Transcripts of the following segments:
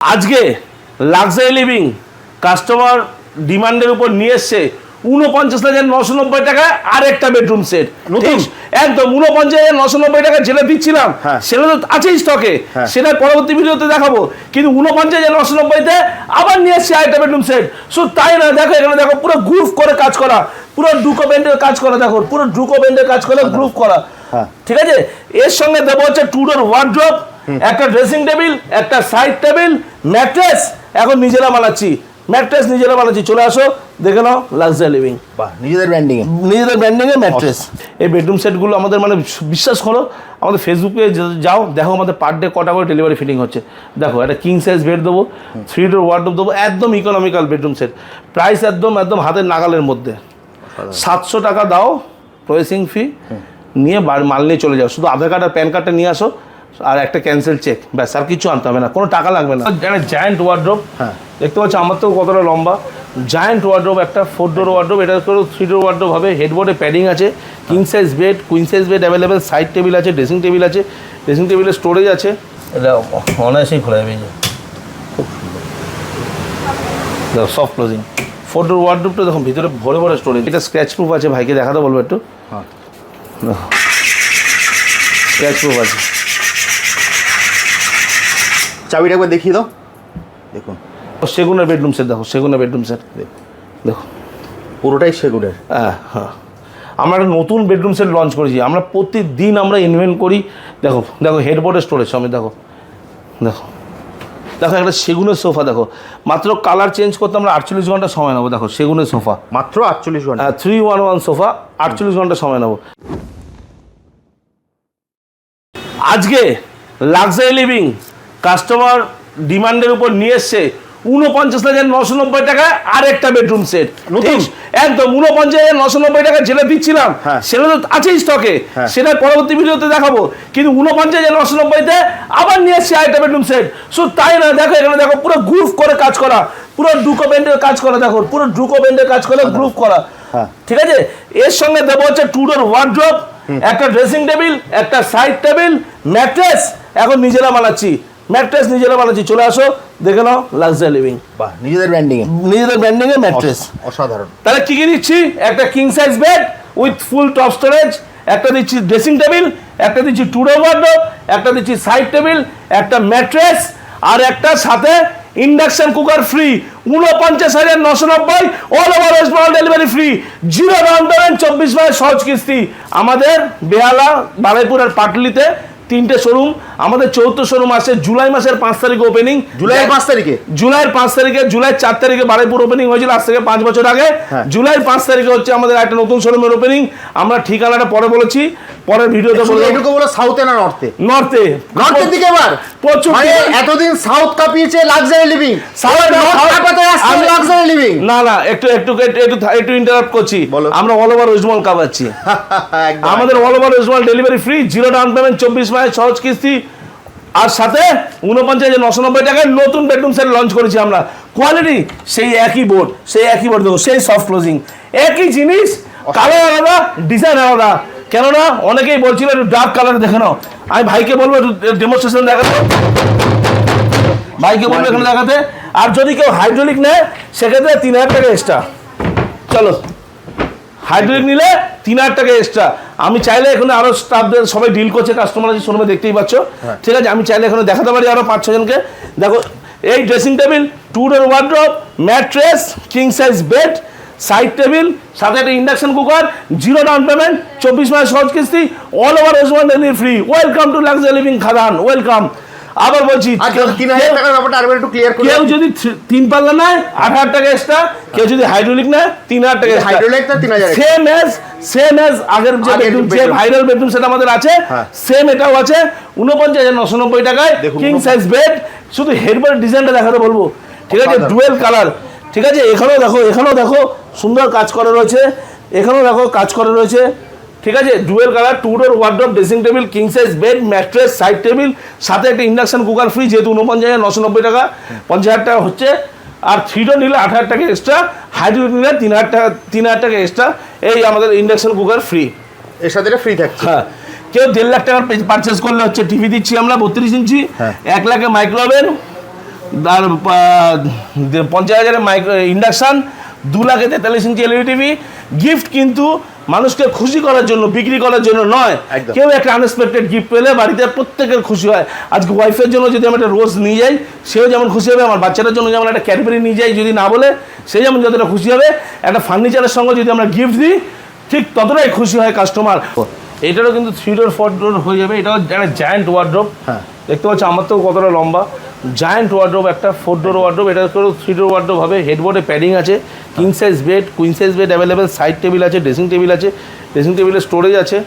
আজকে luxury living customer ডিমান্ডের উপর নিয়ে এসছে উনপঞ্চাশ হাজার নশো নব্বই টাকায় আরেকটা বেডরুম সেট নতুন? একদম উনপঞ্চাশ হাজার নশো নব্বই টাকা যেটা দিচ্ছিলাম হ্যাঁ। সেটা তো আছেই স্টকে হ্যাঁ। সেটা পরবর্তী ভিডিওতে দেখাবো। কিন্তু উনপঞ্চাশ হাজার নশো নব্বইতে আবার নিয়ে এসছে আরেকটা বেডরুম সেট শুধু তাই না? দেখো এখানে দেখো পুরো গ্রুপ করে কাজ করা। পুরো ডুকো ব্যান্ডের কাজ করা দেখো পুরো ডুকো ব্যান্ডের কাজ করে গ্রুপ করা। হ্যাঁ। ঠিক আছে? এর সঙ্গে দেবো হচ্ছে টুডোর ওয়ার্ড্রপ একটা ড্রেসিং টেবিল একটা সাইড টেবিল ম্যাট্রেস এখন নিজেরা বানাচ্ছি। ম্যাট্রেস নিজেরা বানাচ্ছি। চলে আসো দেখে নাও লাক্সারি লিভিং নিজেদের ব্র্যান্ডিং নিজেদের ব্র্যান্ডিং এ ম্যাট্রেস এই বেডরুম সেটগুলো আমাদের মানে বিশ্বাস করো আমাদের ফেসবুকে যাও দেখো আমাদের পার ডে কটা করে ডেলিভারি ফিটিং হচ্ছে। দেখো একটা কিং সাইজ বেড দেবো থ্রি ডোর ওয়ার্ডরোব দেবো একদম ইকোনমিক্যাল বেডরুম সেট প্রাইস একদম একদম হাতের নাগালের মধ্যে। সাতশো টাকা দাও প্রসেসিং ফি নিয়ে মাল নিয়ে চলে যাও। শুধু আধার কার্ড আর প্যান কার্ডটা নিয়ে আসো আর একটা ক্যান্সেল চেক ব্যাস আর কিছু আনতে হবে না। কোনো টাকা লাগবে না। একটা জায়ান্ট ওয়ার্ড্রোব হ্যাঁ। দেখতে পাচ্ছ আমার তো কতটা লম্বা। জায়ান্ট ওয়ার্ড্রোব একটা ফোর ডোর ওয়ার্ড্রোব এটা করে থ্রি ডোর ওয়ার্ড্রোব হবে। হেডবোর্ডে প্যাডিং আছে king size bed queen size bed available side table আছে ড্রেসিং টেবিল আছে ড্রেসিং টেবিলের স্টোরেজ আছে। এটা অনায়াসেই খোলা যাবে দেখো সফট ক্লোজিং ফোর ডোর ওয়ার্ড্রোবটা দেখুন ভিতরে ভরে ভরে স্টোরেজ এটা স্ক্র্যাচ প্রুফ আছে ভাইকে দেখাতে বলব একটু। হ্যাঁ। স্ক্র্যাচ প্রুফ আছে। চাবিটা একবার দেখিয়ে দাও। দেখুন। সেগুনের বেডরুম সেট দেখো সেগুনের বেডরুম সেট দেখো। পুরোটাই সেগুনের। হ্যাঁ হ্যাঁ। আমরা একটা নতুন বেডরুম সেট লঞ্চ করেছি। আমরা প্রতিদিন আমরা ইনভেন্ট করি। দেখো দেখো হেডবোর্ডের স্টোরেজ সমেত দেখো দেখো। দেখো একটা সেগুনের সোফা দেখো। মাত্র কালার চেঞ্জ করতে আমরা আটচল্লিশ ঘণ্টা সময় নেব দেখো সেগুনের সোফা মাত্র আটচল্লিশ ঘণ্টা। থ্রি ওয়ান ওয়ান সোফা আটচল্লিশ ঘণ্টা সময় নেব। আজকে লাক্সারি লিভিং কাস্টমার ডিমান্ডের উপর নিয়ে এসছে উনপঞ্চাশ হাজার নশো নব্বই টাকায় আরেকটা বেডরুম সেট নতুন? একদম উনপঞ্চাশ হাজার নশো নব্বই টাকা যেটা দিচ্ছিলাম। হ্যাঁ। সেটা তো আছেই স্টকে হ্যাঁ। সেটা পরবর্তী ভিডিওতে দেখাবো। কিন্তু উনপঞ্চাশ হাজার নশো নব্বইতে আবার নিয়ে এসছে আরেকটা বেডরুম সেট শুধু তাই না? দেখো এখানে দেখো পুরো গ্রুপ করে কাজ করা। পুরো ডুকো ব্যান্ডের কাজ করা দেখো পুরো ডুকো ব্যান্ডের কাজ করে গ্রুপ করা। হ্যাঁ। ঠিক আছে? এর সঙ্গে দেবো হচ্ছে টুডোর ওয়ার্ড্রপ একটা ড্রেসিং টেবিল একটা সাইড টেবিল ম্যাট্রেস এখন নিজেরা বানাচ্ছি। ম্যাট্রেস নিজেরা বানাচ্ছি চলে আসো দেখে নাও লাক্সারি লিভিং বাহ নিজেদের ব্র্যান্ডিং নিজেদের ব্র্যান্ডিং এ ম্যাট্রেস অসাধারণ। তাহলে কি কি দিচ্ছি? একটা king size bed with full top storage একটা দিচ্ছি ড্রেসিং টেবিল একটা দিচ্ছি টুডো ওয়ার্ডরোব একটা দিচ্ছি সাইড টেবিল একটা ম্যাট্রেস আর একটা সাথে ইন্ডাকশন কুকার ফ্রি উনপঞ্চাশ হাজার নশো নব্বই all over West Bengal delivery free zero down payment চব্বিশ মাসের সহজ কিস্তি। আমাদের বেহালা বারাইপুর আর পাটলিতে তিনটে শোরুম আমাদের চৌদ্দ শোরুম আছে জুলাই মাসের পাঁচ তারিখে ওপেনিং জুলাই পাঁচ তারিখে? জুলাইয়ের পাঁচ তারিখে জুলাই চার তারিখে বারাইপুর ওপেনিং হয়েছিল আজ থেকে পাঁচ বছর আগে। হ্যাঁ। জুলাইয়ের পাঁচ তারিখে হচ্ছে আমাদের একটা নতুন শোরুমের ওপেনিং আমরা ঠিকানাটা পরে বলেছি পরের ভিডিওতে বলে এটুকু বলো সাউথে না নর্থে নর্থে নর্থের দিকে এবার? প্রচুর মানে এতদিন সাউথ কাঁপিয়েছে লাক্সারি লিভিং South- আমি- লাক্সারি লিভিং না না একটু একটু একটু একটু ইন্টারাপ্ট করছি। আমরা অল ওভার ওয়েস্ট বেঙ্গল কাবাচ্ছি আমাদের all over West Bengal delivery free zero down payment চব্বিশ মাসের সহজ কিস্তি। আর সাথে উনপঞ্চাশ নশো নব্বই টাকায় নতুন বেডরুম সেট লঞ্চ করেছি আমরা। কোয়ালিটি সেই একই বোর্ড সেই একই বোর্ড দেখো, সেই সফট ক্লোজিং একই জিনিস কালার আলাদা ডিজাইন আলাদা। কেননা অনেকেই বলছিল একটু ডার্ক কালার দেখে নাও। আমি ভাইকে বলব একটু ডেমনস্ট্রেশন দেখাতে। ভাইকে বলব এখানে দেখাতে। আর যদি কেউ হাইড্রোলিক নেয়, সেক্ষেত্রে তিন হাজার টাকা এক্সট্রা চলো। হাইড্রোলিক নিলে তিন হাজার টাকা এক্সট্রা আমি চাইলে এখানে আরও স্টাফদের সবাই ডিল করছে কাস্টমার আছে শোরুমে দেখতেই পাচ্ছ। ঠিক আছে আমি চাইলে এখানে দেখাতে পারি আরও পাঁচ ছজনকে দেখো এই dressing table two door wardrobe mattress king size bed side table সাথে একটা induction cooker zero down payment চব্বিশ মাস সহজ কিস্তি all over West Bengal free welcome to luxury living Khadaan welcome আবার বলছি তিন হাজার টাকার ব্যাপারটা আরেকবার একটু ক্লিয়ার করে কেউ যদি তিন পাল্লা নেয় আট হাজার টাকা এক্সট্রা কেউ যদি হাইড্রোলিক নেয় তিন হাজার টাকা হাইড্রোলিক তো 3000 extra। Same as same as আগের যে বেডরুম যে ভাইরাল বেডরুম সেটা আমাদের আছে হ্যাঁ। সেম এটাও আছে। উনপঞ্চাশ হাজার নশো নব্বই টাকায় কিং সাইজ বেড শুধু হেডবোর্ড ডিজাইনটা দেখাতে বলব। ঠিক আছে ডুয়েল কালার ঠিক আছে এখানেও দেখো এখানেও দেখো সুন্দর কাজ করা রয়েছে। এখানেও দেখো কাজ করা রয়েছে। ঠিক আছে? Dual colour two door wardrobe dressing table king size bed mattress side table সাথে একটা ইন্ডাকশন কুকার ফ্রি যেহেতু উনপঞ্চাশ হাজার নশো নব্বই টাকা পঞ্চাশ হাজার টাকা হচ্ছে। আর থ্রি ডোর নিলে আট হাজার টাকা এক্সট্রা হাইড্রোলিক নিলে তিন হাজার টাকা তিন হাজার টাকা এক্সট্রা এই আমাদের ইন্ডাকশন কুকার ফ্রি এর সাথে ফ্রি থাকছে। হ্যাঁ। কেউ দেড় লাখ টাকার পারচেস করলে হচ্ছে টিভি দিচ্ছি আমরা বত্রিশ ইঞ্চি হ্যাঁ। এক লাখে মাইক্রোওভেন আর পঞ্চাশ হাজারের মাইক্রো ইন্ডাকশান দু লাখে তেতাল্লিশ ইঞ্চি এলইডি টিভি গিফট কিন্তু মানুষকে খুশি করার জন্য বিক্রি করার জন্য নয়। কেউ একটা আনএক্সপেক্টেড গিফট পেলে বাড়িতে প্রত্যেকের খুশি হয়। আজকে ওয়াইফের জন্য যদি আমি একটা রোজ নিয়ে যাই সেও যেমন খুশি হবে আমার বাচ্চাটার জন্য যেমন একটা ক্যাডবেরি নিয়ে যাই যদি না বলে সে যেমন যতটা খুশি হবে একটা ফার্নিচারের সঙ্গে যদি আমরা গিফট দিই ঠিক ততটাই খুশি হয় কাস্টমার এটারও কিন্তু থ্রি ডোর ফোর ডোর হয়ে যাবে এটাও একটা জায়ান্ট ওয়ার্ড্রোপ হ্যাঁ। দেখতে পাচ্ছ আমার তো কতটা লম্বা। জায়ান্ট ওয়ার্ড্রোপ একটা ফোর ডোর ওয়ার্ড্রোপ এটা করেও থ্রি ডোর ওয়ার্ড্রোপ হবে হেডবোর্ডে প্যাডিং আছে king size bed queen size bed available side table আছে ড্রেসিং টেবিল আছে ড্রেসিং টেবিলের স্টোরেজ আছে।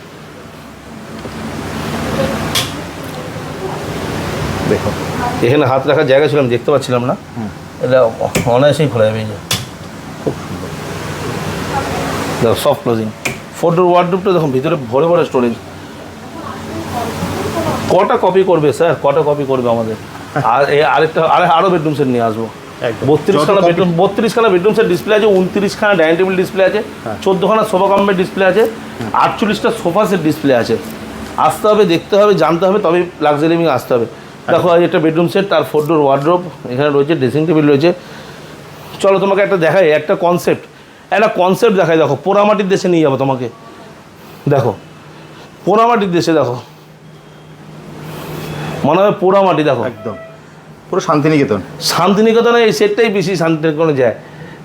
দেখো, এখানে হাত রাখার জায়গা ছিল আমি দেখতে পাচ্ছিলাম না। এটা অনায়াসেই খোলা যাবে খুব সুন্দর। সফট ক্লোজিং ফোর ডোর ওয়ার্ড্রোপটা দেখুন, ভিতরে ভরে ভরে স্টোরেজ কটা কপি করবে স্যার কটা কপি করবে আমাদের? আর আরেকটা আরে আরও বেডরুম সেট নিয়ে আসব। বত্রিশখানা বেডরুম বত্রিশখানা বেডরুম সেট ডিসপ্লে আছে উনত্রিশখানা ডাইনিং টেবিল ডিসপ্লে আছে চোদ্দোখানা সোফা কামের ডিসপ্লে আছে আটচল্লিশটা সোফা সেট ডিসপ্লে আছে। আসতে হবে দেখতে হবে জানতে হবে তবে লাক্সারি লিভিং আসতে হবে। দেখো আজ একটা বেডরুম সেট তার ফোর ডোর ওয়ার্ড্রোপ এখানে রয়েছে ড্রেসিং টেবিল রয়েছে। চলো তোমাকে একটা দেখাই একটা কনসেপ্ট একটা কনসেপ্ট দেখাই দেখো পোড়ামাটির দেশে নিয়ে যাব তোমাকে। দেখো পোড়ামাটির দেশে দেখো। মনে হবে পোড়ামাটি দেখো। একদম। পুরো শান্তিনিকেতন। শান্তিনিকেতনে এই সেটটাই বেশি শান্তিনিকেতনে যায়।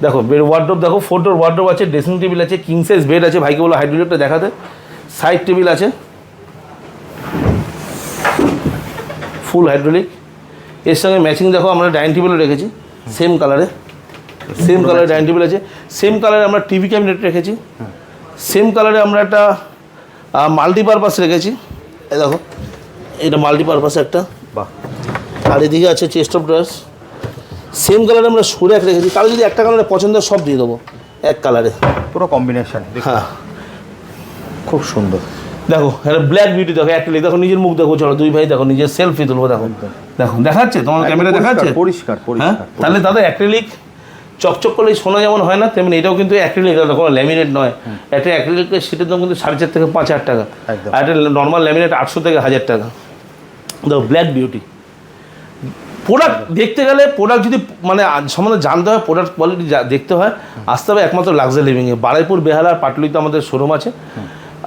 দেখো বেড ওয়ার্ড্রোপ দেখো ফোটোর ওয়ার্ড্রোপ আছে ড্রেসিং টেবিল আছে কিং সাইজ বেড আছে ভাইকে বলো হাইড্রোলিকটা দেখাতে। সাইড টেবিল আছে। ফুল হাইড্রোলিক এর সঙ্গে ম্যাচিং দেখো আমরা ডাইনিং টেবিলও রেখেছি সেম কালারে সেম কালারে ডাইনিং টেবিল আছে। সেম কালারে আমরা টিভি ক্যাবিনেট রেখেছি। সেম কালারে আমরা একটা মাল্টিপারপাস রেখেছি। এই দেখো। এটা মাল্টিপারপাস একটা। বাহ। আর এদিকে আছে চেস্ট অফ ড্রয়ার্স সেম কালারে আমরা সুরে এক রেখেছি। কারও যদি একটা কালারে পছন্দ হয়, সব দিয়ে দেবো। এক কালারে পুরো কম্বিনেশন হ্যাঁ। খুব সুন্দর। দেখো একটা ব্ল্যাক বিউটি দেখো একটা দেখো নিজের মুখ দেখো চলো। দুই ভাই দেখো নিজের সেলফি তুলবো দেখো। দেখো দেখাচ্ছে? তোমার ক্যামেরা দেখাচ্ছে? পরিষ্কার হ্যাঁ? পরিষ্কার। তাহলে দাদা অ্যাক্রিলিক চকচক করলে সোনা যেমন হয় না তেমনি এটাও কিন্তু অ্যাক্রিলিক দাদা কোনো ল্যামিনেট নয়। একটা অ্যাক্রিলিকের সিটের দাম কিন্তু সাড়ে চার থেকে পাঁচ হাজার টাকা। আর একটা নর্মাল ল্যামিনেট আটশো থেকে হাজার টাকা। দেখো ব্ল্যাক বিউটি প্রোডাক্ট দেখতে গেলে প্রোডাক্ট যদি মানে সম্বন্ধে জানতে হয় প্রোডাক্ট কোয়ালিটি দেখতে হয় আসতে হবে একমাত্র লাক্সারি লিভিংয়ে বারাইপুর বেহালার পাটলিতে আমাদের শোরুম আছে।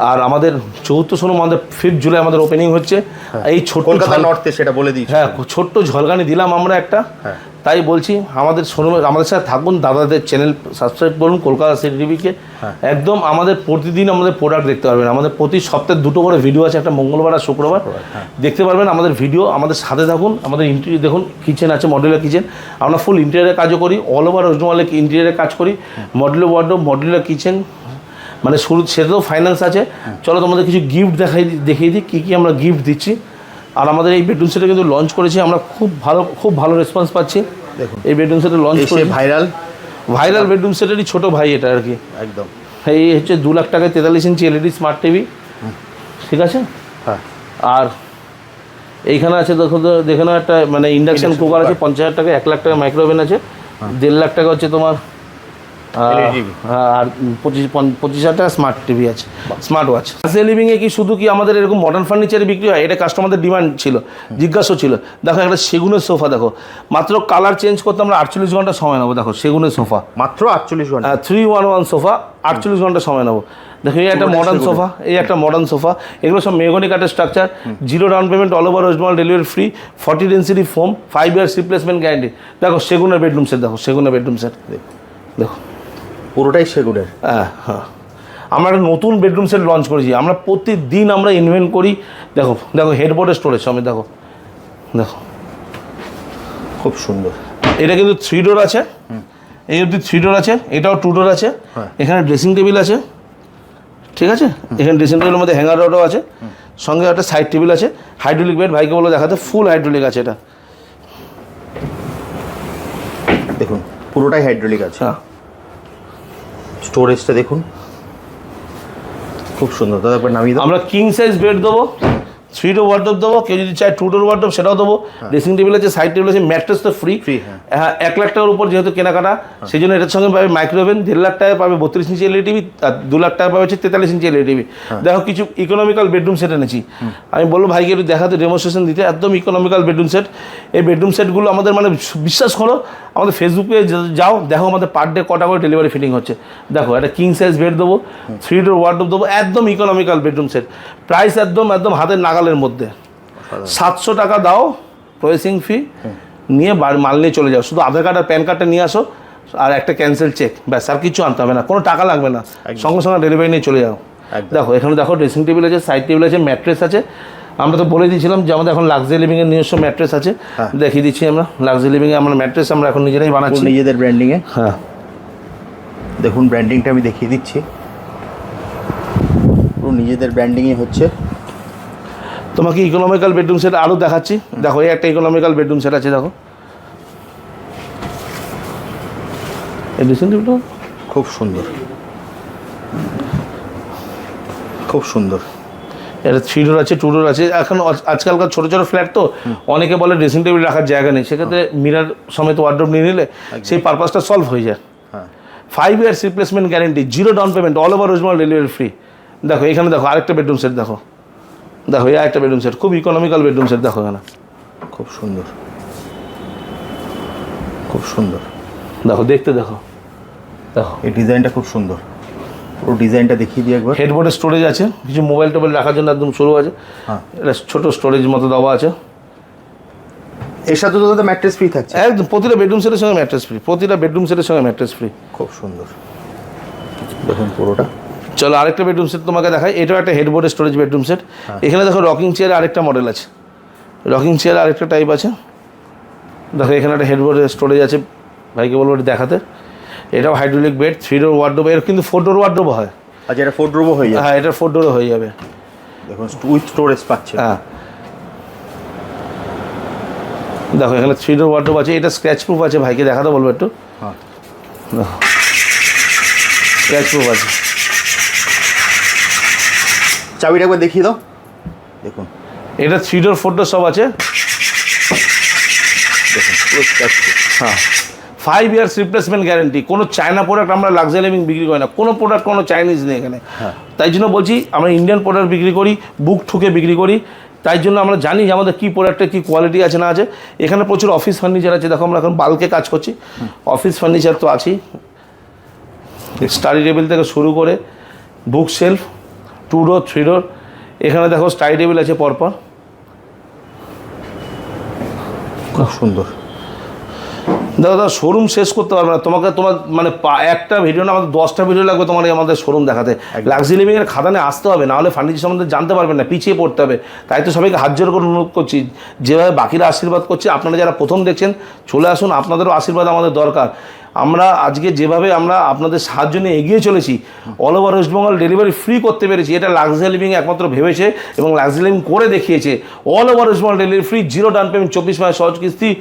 আর আমাদের চৌদ্দ শোরুম আমাদের ফিফথ জুলাই আমাদের ওপেনিং হচ্ছে। এই ছোট্ট কলকাতা নর্থে সেটা বলে দিই হ্যাঁ ছোট্ট ঝলকানি দিলাম আমরা একটা। হ্যাঁ। তাই বলছি আমাদের শোরুমে আমাদের সাথে থাকুন দাদাদের চ্যানেল সাবস্ক্রাইব করুন কলকাতা সিটি টিভিকে হ্যাঁ। একদম আমাদের প্রতিদিন আমাদের প্রোডাক্ট দেখতে পারবেন। আমাদের প্রতি সপ্তাহে দুটো করে ভিডিও আছে একটা মঙ্গলবার আর শুক্রবার। হ্যাঁ। দেখতে পারবেন আমাদের ভিডিও আমাদের সাথে থাকুন আমাদের ইন্টেরিয়র দেখুন কিচেন আছে মডেলার কিচেন আমরা ফুল ইন্টেরিয়ারের কাজও করি অল ওভার ওয়েস্টবেঙ্গলে ইন্টেরিয়ারের কাজ করি মডেলার ওয়ার্ডরোব মডেলার কিচেন মানে শুরু সেটাতেও ফাইন্যান্স আছে। চলো তোমাদের কিছু গিফট দেখাই দেখিয়ে দিই কী কী আমরা গিফট দিচ্ছি। আর আমাদের এই বেডরুম সেটে কিন্তু লঞ্চ করেছি আমরা খুব ভালো খুব ভালো রেসপন্স পাচ্ছি। দেখুন। এই বেডরুম সেটে লঞ্চ করে ভাইরাল ভাইরাল বেডরুম সেটেরই ছোটো ভাই এটা আর কি। একদম। এই হচ্ছে দু লাখ টাকায় তেতাল্লিশ ইঞ্চি এলইডি স্মার্ট টিভি ঠিক আছে? হ্যাঁ। আর এইখানে আছে দেখো তো দেখে একটা মানে ইন্ডাকশন কুকার আছে পঞ্চাশ হাজার টাকা এক লাখ টাকা মাইক্রোওভেন আছে দেড় লাখ টাকা হচ্ছে তোমার আর পঁচিশ পঁচিশ হাজার টাকা স্মার্ট টিভি আছে স্মার্ট ওয়াচ সে লিভিংয়ে কি শুধু কি আমাদের এরকম মডার্ন ফার্নিচারে বিক্রি হয়? এটা কাস্টমারদের ডিমান্ড ছিল জিজ্ঞাসা ছিল। দেখো একটা সেগুনের সোফা দেখো মাত্র কালার চেঞ্জ করতে আমরা আটচল্লিশ ঘণ্টা সময় নেব দেখো সেগুনের সোফা মাত্র আটচল্লিশ ঘণ্টা। থ্রি ওয়ান ওয়ান সোফা আটচল্লিশ ঘণ্টা সময় নেব। দেখো এই একটা মডার্ন সোফা এই একটা মডার্ন সোফা এগুলো সব মেগনি কাঠের structure zero down payment all over West delivery free forty density foam five years replacement guarantee দেখো সেগুনের বেডরুম সেট দেখো সেগুনের বেডরুম সেট দেখো। পুরোটাই সেগুনের। হ্যাঁ হ্যাঁ। আমরা একটা নতুন বেডরুম সেট লঞ্চ করেছি। আমরা প্রতিদিন আমরা ইনভেন্ট করি। দেখো দেখো হেডবোর্ডের স্টোরেজ সমেত দেখো দেখো। খুব সুন্দর। এটা কিন্তু থ্রি ডোর আছে। এই অবধি থ্রি ডোর আছে। এটাও টু ডোর আছে। হ্যাঁ। এখানে ড্রেসিং টেবিল আছে। ঠিক আছে? এখানে ড্রেসিং টেবিলের মধ্যে হ্যাঙ্গার রডও আছে। সঙ্গে একটা সাইড টেবিল আছে। হাইড্রোলিক বেড ভাইকে বলে দেখাতে ফুল হাইড্রোলিক আছে এটা। দেখুন পুরোটাই হাইড্রোলিক আছে। হ্যাঁ। স্টোরেজটা দেখুন। খুব সুন্দর। দাদা নামিয়ে আমরা কিং সাইজ বেড দেবো। থ্রি ডোর ওয়ার্ডরোব দেবো কেউ যদি চায় টু ডোর ওয়ার্ডরোব সেটাও দেবো। ড্রেসিং টেবিল আছে সাইড টেবিল আছে ম্যাট্রেস তো ফ্রি হ্যাঁ। হ্যাঁ এক লাখ টাকার উপর যেহেতু কেনাকাটা সেই জন্য এটার সঙ্গে পাবে মাইক্রোওভেন দেড় লাখ টাকা পাবে বত্রিশ ইঞ্চি এলইডি টিভি আর দু লাখ টাকা পাবে হচ্ছে তেতাল্লিশ ইঞ্চি এলইডি টিভি দেখো কিছু ইকোনমিক্যাল বেডরুম সেট এনেছি। আমি বলব ভাইকে একটু দেখাতে ডেমনস্ট্রেশন দিতে একদম ইকোনমিক্যাল বেডরুম সেট এই বেডরুম সেটগুলো আমাদের মানে বিশ্বাস করো আমাদের ফেসবুকে যাও দেখো আমাদের পার ডে কটা করে ডেলিভারি ফিটিং হচ্ছে। দেখো একটা কিং সাইজ বেড দেবো থ্রি ডোর ওয়ার্ডরোব দেবো একদম ইকোনমিক্যাল বেডরুম সেট প্রাইস একদম একদম হাতের নাগালের মধ্যে। সাতশো টাকা দাও প্রসেসিং ফি নিয়ে মাল নিয়ে চলে যাও। শুধু আধার কার্ড আর প্যান কার্ডটা নিয়ে আসো আর একটা ক্যান্সেল চেক ব্যাস আর কিছু আনতে হবে না। কোনো টাকা লাগবে না। সঙ্গে সঙ্গে ডেলিভারি নিয়ে চলে যাও। দেখো এখানে দেখো ড্রেসিং টেবিল আছে সাইড টেবিল আছে ম্যাট্রেস আছে। আমরা তো বলে দিয়েছিলাম যে আমাদের এখন লাক্সারি লিভিংয়ের নিজস্ব ম্যাট্রেস আছে। হ্যাঁ। দেখিয়ে দিচ্ছি আমরা। লাক্সারি লিভিংয়ে আমরা ম্যাট্রেস আমরা এখন নিজেরাই বানাচ্ছি। নিজেদের ব্র্যান্ডিংয়ে হ্যাঁ। দেখুন ব্র্যান্ডিংটা আমি দেখিয়ে দিচ্ছি। পুরো নিজেদের ব্র্যান্ডিংয়ে হচ্ছে তোমাকে ইকোনমিক্যাল বেডরুম সেট আরও দেখাচ্ছি। দেখো এই একটা ইকোনমিক্যাল বেডরুম সেট আছে দেখো। এই ড্রেসিং টেবিলটা খুব সুন্দর। খুব সুন্দর। এটা থ্রি ডোর আছে টু ডোর আছে। এখন আজকালকার ছোটো ছোটো ফ্ল্যাট তো অনেকে বলে ড্রেসিং টেবিল রাখার জায়গা নেই। সেক্ষেত্রে মিরার সমেত ওয়ার্ড্রোব নিয়ে নিলে সেই পারপাসটা সলভ হয়ে যায়। হ্যাঁ। Five years replacement guarantee zero down payment all over west delivery free দেখো এখানে দেখো আরেকটা বেডরুম সেট দেখো। দেখো এই আরেকটা বেডরুম সেট খুব ইকোনমিক্যাল বেডরুম সেট দেখো এখানে। খুব সুন্দর। খুব সুন্দর। দেখো দেখতে দেখো। দেখো। এই ডিজাইনটা খুব সুন্দর। পুরো ডিজাইনটা দেখিয়ে দিই একবার। হেডবোর্ডের স্টোরেজ আছে। কিছু মোবাইল টোবাইল রাখার জন্য একদম সরু আছে। হ্যাঁ। এটা ছোট স্টোরেজ মতো দেওয়া আছে। এর সাথে তো দাদা ম্যাট্রেস ফ্রি থাকছে। একদম প্রতিটা বেডরুম সেটের সঙ্গে ম্যাট্রেস ফ্রি প্রতিটা বেডরুম সেটের সঙ্গে ম্যাট্রেস ফ্রি খুব সুন্দর। দেখুন পুরোটা। চলো আরেকটা বেডরুম সেট তোমাকে দেখাই। এটাও একটা হেডবোর্ড স্টোরেজ বেডরুম সেট এখানে দেখো রকিং চেয়ার আরেকটা মডেল আছে। রকিং চেয়ার আরেকটা টাইপ আছে। দেখো এখানে একটা হেডবোর্ডের স্টোরেজ আছে ভাইকে বলব এটা দেখাতে। এটাও hydraulic bed three door wardrobe এর কিন্তু ফোর ডোর ওয়ার্ড্রোব হয়। আচ্ছা এটা ফোর ড্রোবও হয়ে যাবে। হ্যাঁ এটা ফোর ডোরও হয়ে যাবে। দেখুন উইথ স্টোরেজ পাচ্ছে। হ্যাঁ। দেখো এখানে থ্রি ডোর ওয়ার্ড্রোব আছে। এটা স্ক্র্যাচ প্রুফ আছে ভাইকে দেখাতে বলব একটু। হ্যাঁ। স্ক্র্যাচ প্রুফ আছে। চাবিটা একবার দেখিয়ে দাও। দেখুন। এটা থ্রি ডোর ফোর ডোর সব আছে। হ্যাঁ। ফাইভ ইয়ার্স রিপ্লেসমেন্ট গ্যারেন্টি কোনো চায়না প্রোডাক্ট আমরা লাক্সারি লিভিং বিক্রি করি না। কোনো প্রোডাক্ট কোনো চাইনিজ নেই এখানে। তাই জন্য বলছি আমরা ইন্ডিয়ান প্রোডাক্ট বিক্রি করি বুক ঠুকে বিক্রি করি। তাই জন্য আমরা জানি যে আমাদের কী প্রোডাক্টের কী কোয়ালিটি আছে না আছে। এখানে প্রচুর অফিস ফার্নিচার আছে। দেখো আমরা এখন বাল্কে কাজ করছি। অফিস ফার্নিচার তো আছেই। স্টাডি টেবিল থেকে শুরু করে book shelf two door three door এখানে দেখো স্টাই টেবিল আছে পরপর। খুব সুন্দর। দাদা দাদা শোরুম শেষ করতে পারবে না। তোমাকে তোমার মানে পা- একটা ভিডিও না আমাদের দশটা ভিডিও লাগবে তোমার আমাদের শোরুম দেখাতে। লাক্সারি লিভিংয়ের খাদানে আসতে হবে নাহলে ফার্নিচার সম্বন্ধে জানতে পারবেন না পিছিয়ে পড়তে হবে। তাই তো সবাইকে হাত জোর করে অনুরোধ করছি যেভাবে বাকিরা আশীর্বাদ করছে আপনারা যারা প্রথম দেখছেন চলে আসুন আপনাদেরও আশীর্বাদ আমাদের দরকার। আমরা আজকে যেভাবে আমরা আপনাদের সাহায্য নিয়ে এগিয়ে চলেছি all over West Bengal delivery free করতে পেরেছি এটা লাক্সারি লিভিং একমাত্র ভেবেছে এবং লাক্সারি লিভিং করে দেখিয়েছে। All over West Bengal delivery free zero down payment চব্বিশ মাস সহজ কিস্তি